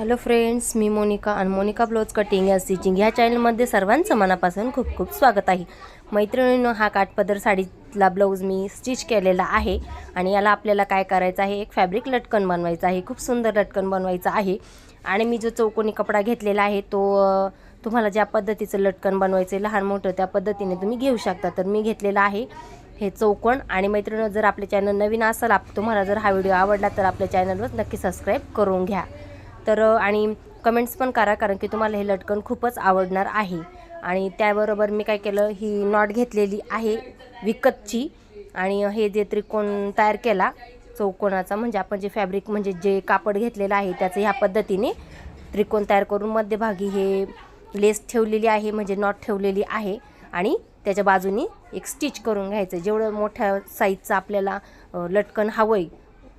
Hello friends मी मोनिका आणि Monika blouse cutting या स्टिचिंग ह्या चॅनलमध्ये सर्वांचं मनापासून खूप खूप स्वागत आहे. मैत्रिणीनं हा काठपदर साडीतला ब्लाऊज मी स्टिच केलेला आहे आणि याला आपल्याला काय करायचं आहे? एक फॅब्रिक लटकन बनवायचं आहे खूप सुंदर लटकन बनवायचं आहे. आणि मी जो चौकोनी कपडा घेतलेला आहे तो तुम्हाला ज्या पद्धतीचं लटकन बनवायचं आहे लहान मोठं त्या पद्धतीने तुम्ही घेऊ शकता. तर मी घेतलेला आहे हे चौकोन. आणि मैत्रिणी जर आपले चॅनल नवीन असेल आप तुम्हाला जर हा व्हिडिओ आवडला तर आपल्या चॅनलवर नक्की सबस्क्राईब करून घ्या. तर आणि कमेंट्स पण करा कारण की तुम्हाला हे लटकन खूपच आवडणार आहे. आणि त्याबरोबर मी काय केलं ही नॉट घेतलेली आहे विकतची. आणि हे जे त्रिकोण तयार केला चौकोनाचा म्हणजे आपण जे फॅब्रिक म्हणजे जे कापड घेतलेलं आहे त्याचं ह्या पद्धतीने त्रिकोण तयार करून मध्यभागी हे लेस ठेवलेली आहे म्हणजे नॉट ठेवलेली आहे. आणि त्याच्या बाजूनी एक स्टिच करून घ्यायचं. जेवढं मोठ्या साईजचं आपल्याला लटकन हवं आहे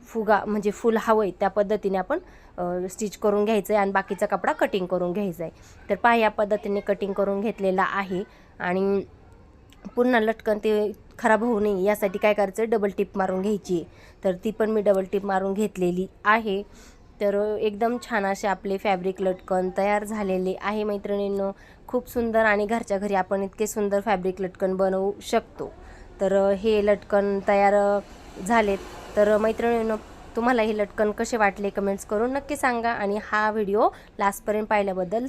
फुगा म्हणजे फुल हवं आहे त्या पद्धतीने आपण स्टिच करून घ्यायचं आहे आणि बाकीचा कपडा कटिंग करून घ्यायचा आहे तर पहा या पद्धतीने कटिंग करून घेतलेला आहे आणि पुन्हा लटकन ते खराब होऊ नये यासाठी काय करायचं? डबल टिप मारून घ्यायची आहे. तर ती पण मी डबल टिप मारून घेतलेली आहे. तर एकदम छान असे आपले फॅब्रिक लटकन तयार झालेले आहे मैत्रिणींनो. खूप सुंदर आणि घरच्या घरी आपण इतके सुंदर फॅब्रिक लटकन बनवू शकतो. तर हे लटकन तयार झालेत. तर मैत्रिणींनो तुम्हाला हे लटकन कसे वाटले कमेंट्स करून नक्की सांगा आणि हा व्हिडिओ लास्टपर्यंत पाहिल्याबद्दल